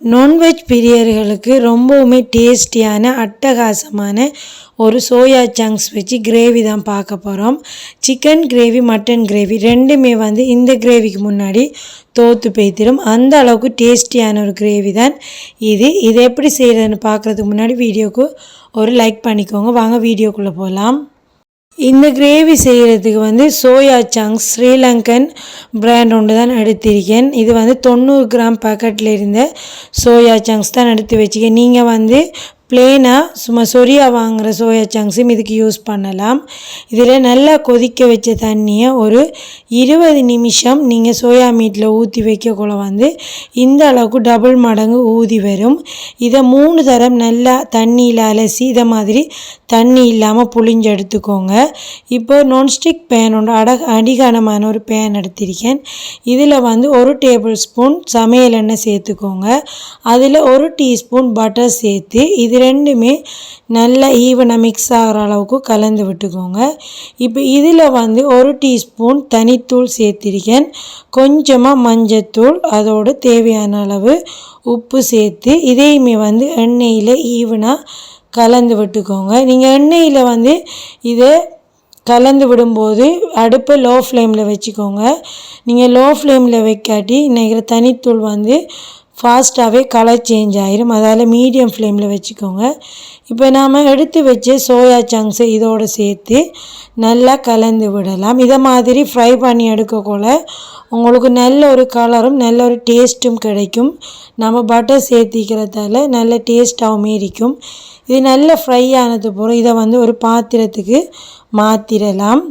Non veg பிரியர்களுக்கு ரொம்பவுமே டேஸ்டியான அட்டகாசமான ஒரு சோயா சங்க்ஸ் வச்சு கிரேவி தான் பார்க்க போகிறோம் சிக்கன் கிரேவி மட்டன் கிரேவி ரெண்டுமே வந்து இந்த கிரேவிக்கு முன்னாடி தோற்று பேத்திரும். அந்த அளவுக்கு டேஸ்டியான ஒரு கிரேவி தான் இது. இதை எப்படி செய்கிறதுன்னு பார்க்குறதுக்கு முன்னாடி வீடியோக்கு ஒரு லைக் பண்ணிக்கோங்க. வாங்க வீடியோக்குள்ளே போகலாம் இந்த கிரேவி செய்கிறதுக்கு வந்து சோயா சங்க்ஸ் ஸ்ரீலங்கன் பிராண்ட் ஒன்று தான் எடுத்திருக்கேன். இது வந்து தொண்ணூறு கிராம் பாக்கெட்டில் இருந்த சோயா சங்க்ஸ் தான் எடுத்து வச்சுக்கேன் நீங்கள் வந்து பிளேனாக சும்மா சொரியா வாங்குகிற சோயா சங்க்ஸும் இதுக்கு யூஸ் பண்ணலாம். இதில் நல்லா கொதிக்க வச்ச தண்ணியை ஒரு இருபது நிமிஷம் நீங்கள் சோயா மீட்டில் ஊற்றி வைக்கக்குள்ள வந்து இந்த அளவுக்கு டபுள் மடங்கு ஊதி வரும். இதை மூணு தரம் நல்லா தண்ணியில் அலசி இதை மாதிரி தண்ணி இல்லாமல் புளிஞ்சு எடுத்துக்கோங்க. இப்போ நான்ஸ்டிக் பேன் ஒன்று அட அடிகானமான ஒரு பேன் எடுத்திருக்கேன். இதில் வந்து ஒரு டேபிள் ஸ்பூன் சமையல் எண்ணெய் சேர்த்துக்கோங்க. அதில் ஒரு டீஸ்பூன் பட்டர் சேர்த்து இது ரெண்டுமே நல்லா ஈவனாக மிக்ஸ் ஆகிற அளவுக்கு கலந்து விட்டுக்கோங்க. இப்போ இதில் வந்து ஒரு டீஸ்பூன் தனித்தூள் சேர்த்திருக்கேன். கொஞ்சமாக மஞ்சத்தூள் அதோடு தேவையான அளவு உப்பு சேர்த்து இதையுமே வந்து எண்ணெயில் ஈவனாக கலந்து விட்டுக்கோங்க. நீங்கள் எண்ணெயில் வந்து இதை கலந்து விடும்போது அடுப்பை லோ ஃப்ளேமில் வச்சுக்கோங்க நீங்கள் லோ ஃப்ளேமில் வைக்காட்டி இன்றைக்கிற தனித்தூள் வந்து ஃபாஸ்ட்டாகவே கலர் சேஞ்ச் ஆயிரும். அதால் மீடியம் ஃப்ளேமில் வச்சுக்கோங்க. இப்போ நாம் எடுத்து வச்சு சோயா சங்க்ஸை இதோடு சேர்த்து நல்லா கலந்து விடலாம். இதை மாதிரி ஃப்ரை பண்ணி எடுக்கக்குள்ள உங்களுக்கு நல்ல ஒரு கலரும் நல்ல ஒரு டேஸ்ட்டும் கிடைக்கும். நம்ம பட்டர் சேர்த்திக்கிறதால நல்ல டேஸ்ட்டாகவும் இருக்கும். இது நல்ல ஃப்ரை ஆனது போல் இதை வந்து ஒரு பாத்திரத்துக்கு மாற்றிடலாம்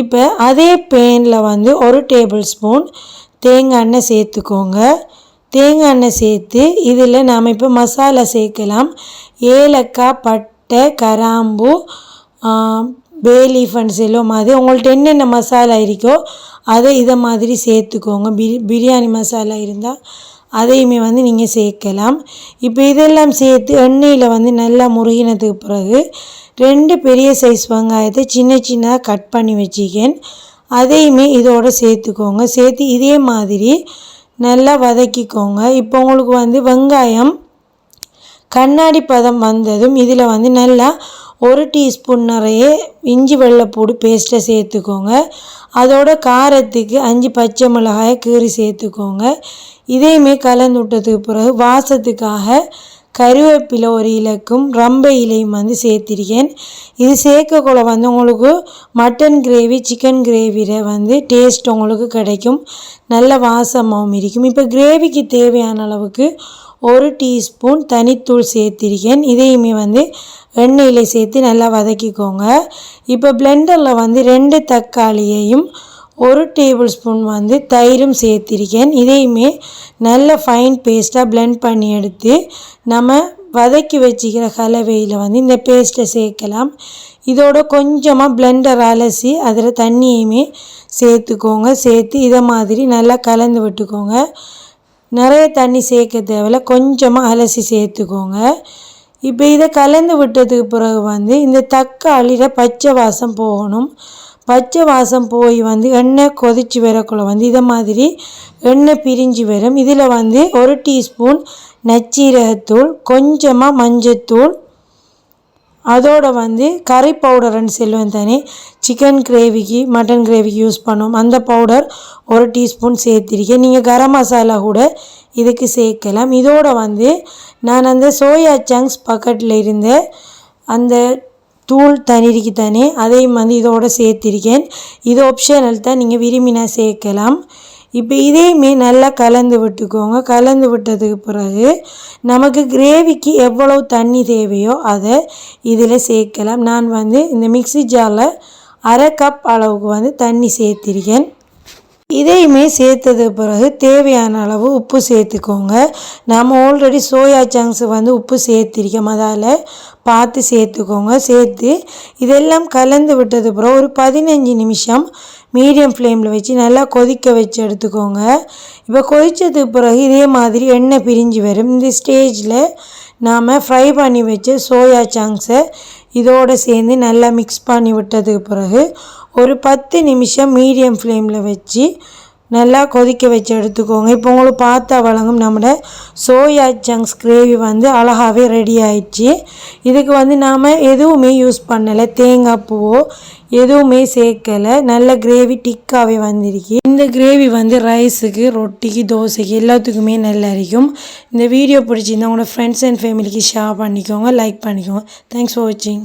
இப்போ அதே பேனில் வந்து ஒரு டேபிள் ஸ்பூன் தேங்காய் எண்ணெய் சேர்த்துக்கோங்க. தேங்காய் எண்ணெய் சேர்த்து இதில் நாம் இப்போ மசாலா சேர்க்கலாம். ஏலக்காய் பட்டை கராம்பு பே லீஃப் அண்ட் செல்லும் மாதிரி உங்கள்கிட்ட என்னென்ன மசாலா இருக்கோ அதை இதை மாதிரி சேர்த்துக்கோங்க. பிரி பிரியாணி மசாலா இருந்தால் அதையுமே வந்து நீங்கள் சேர்க்கலாம். இப்போ இதெல்லாம் சேர்த்து எண்ணெயில் வந்து நல்லா முருகினதுக்கு பிறகு ரெண்டு பெரிய சைஸ் வெங்காயத்தை சின்ன சின்னதாக கட் பண்ணி வச்சுக்கேன். அதையுமே இதோடு சேர்த்துக்கோங்க. சேர்த்து இதே மாதிரி நல்லா வதக்கிக்கோங்க. இப்போ உங்களுக்கு வந்து வெங்காயம் கண்ணாடி பதம் வந்ததும் இதில் வந்து நல்லா ஒரு டீஸ்பூன் நிறைய இஞ்சி வெள்ளைப்பூடு பேஸ்ட்டை சேர்த்துக்கோங்க. அதோட காரத்துக்கு அஞ்சு பச்சை மிளகாயை கீறி சேர்த்துக்கோங்க. இதையுமே கலந்து விட்டதுக்கு பிறகு வாசத்துக்காக கருவேப்பிலை ஒரு இலக்கும் ரம்பை இலையும் வந்து சேர்த்திருக்கேன். இது சேர்க்கக்குள்ள வந்து உங்களுக்கு மட்டன் கிரேவி சிக்கன் கிரேவியில் வந்து டேஸ்ட் உங்களுக்கு கிடைக்கும். நல்ல வாசமாகவும் இருக்கும். இப்போ கிரேவிக்கு தேவையான அளவுக்கு ஒரு டீஸ்பூன் தனித்தூள் சேர்த்திருக்கேன். இதையுமே வந்து எண்ணெயில் சேர்த்து நல்லா வதக்கிக்கோங்க. இப்போ பிளெண்டரில் வந்து ரெண்டு தக்காளியையும் ஒரு டேபிள் ஸ்பூன் வந்து தயிரும் சேர்த்திருக்கேன். இதையுமே நல்ல ஃபைன் பேஸ்ட்டாக பிளெண்ட் பண்ணி எடுத்து நம்ம வதக்கி வச்சுக்கிற கலவையில் வந்து இந்த பேஸ்ட்டை சேர்க்கலாம். இதோட கொஞ்சமாக பிளெண்டர் அலசி அதில் தண்ணியுமே சேர்த்துக்கோங்க. சேர்த்து இதை மாதிரி நல்லா கலந்து விட்டுக்கோங்க. நிறைய தண்ணி சேர்க்க தேவையில்ல கொஞ்சமாக அலசி சேர்த்துக்கோங்க. இப்போ இதை கலந்து விட்டதுக்கு பிறகு வந்து இந்த தக்காளியில் பச்சை வாசம் போகணும். பச்சை வாசம் போய் வந்து எண்ணெய் கொதிச்சு வரக்குள்ள வந்து இதை மாதிரி எண்ணெய் பிரிஞ்சு வரும். இதில் வந்து ஒரு டீஸ்பூன் நச்சீரகத்தூள் கொஞ்சமாக மஞ்சத்தூள் அதோடு வந்து கறி பவுடர்னு சொல்லுவேன் தானே. சிக்கன் கிரேவிக்கு மட்டன் கிரேவிக்கு யூஸ் பண்ணுவோம் அந்த பவுடர் ஒரு டீஸ்பூன் சேர்த்திருக்கேன். நீங்கள் கரம் மசாலா கூட இதுக்கு சேர்க்கலாம். இதோடு வந்து நான் அந்த சோயா சங்க்ஸ் பக்கெட்டில் இருந்த அந்த தூள் தனிருக்கு தானே அதையும் வந்து இதோடு சேர்த்திருக்கேன். இது ஆப்ஷனல் தான் நீங்கள் விரும்பினா சேர்க்கலாம். இப்போ இதையுமே நல்லா கலந்து விட்டுக்கோங்க. கலந்து விட்டதுக்கு பிறகு நமக்கு கிரேவிக்கு எவ்வளவு தண்ணி தேவையோ அதை இதில் சேர்க்கலாம். நான் வந்து இந்த மிக்ஸி ஜாரில் அரை கப் அளவுக்கு வந்து தண்ணி சேர்த்திருக்கேன். இதையுமே சேர்த்தது பிறகு தேவையான அளவு உப்பு சேர்த்துக்கோங்க. நாம் ஆல்ரெடி சோயா சங்க்ஸ் வந்து உப்பு சேர்த்திருக்கோம். அதால் பார்த்து சேர்த்துக்கோங்க. சேர்த்து இதெல்லாம் கலந்து விட்டது பிறகு ஒரு பதினஞ்சு நிமிஷம் மீடியம் ஃப்ளேமில் வச்சு நல்லா கொதிக்க வச்சு எடுத்துக்கோங்க. இப்போ கொதித்ததுக்கு பிறகு இதே மாதிரி எண்ணெய் பிரிஞ்சு வரும். இந்த ஸ்டேஜில் நாம் ஃப்ரை பண்ணி வச்ச சோயா சாங்ஸை இதோடு சேர்ந்து நல்லா மிக்ஸ் பண்ணி விட்டதுக்கு பிறகு ஒரு பத்து நிமிஷம் மீடியம் ஃப்ளேமில் வச்சு நல்லா கொதிக்க வச்சு எடுத்துக்கோங்க. இப்போ உங்களுக்கு பார்த்தா வழங்கும் நம்மளோட சோயா சங்க்ஸ் கிரேவி வந்து அழகாகவே ரெடி ஆயிடுச்சு. இதுக்கு வந்து நாம் எதுவுமே யூஸ் பண்ணலை. தேங்காய் பூவோ எதுவுமே சேர்க்கலை. நல்ல கிரேவி டிக்காகவே வந்திருக்கு. இந்த கிரேவி வந்து ரைஸுக்கு ரொட்டிக்கு தோசைக்கு எல்லாத்துக்குமே நல்லா இருக்கும். இந்த வீடியோ பிடிச்சிருந்தா உங்களோட ஃப்ரெண்ட்ஸ் அண்ட் ஃபேமிலிக்கு ஷேர் பண்ணிக்கோங்க லைக் பண்ணிக்கோங்க. தேங்க்ஸ் ஃபார் வாட்சிங்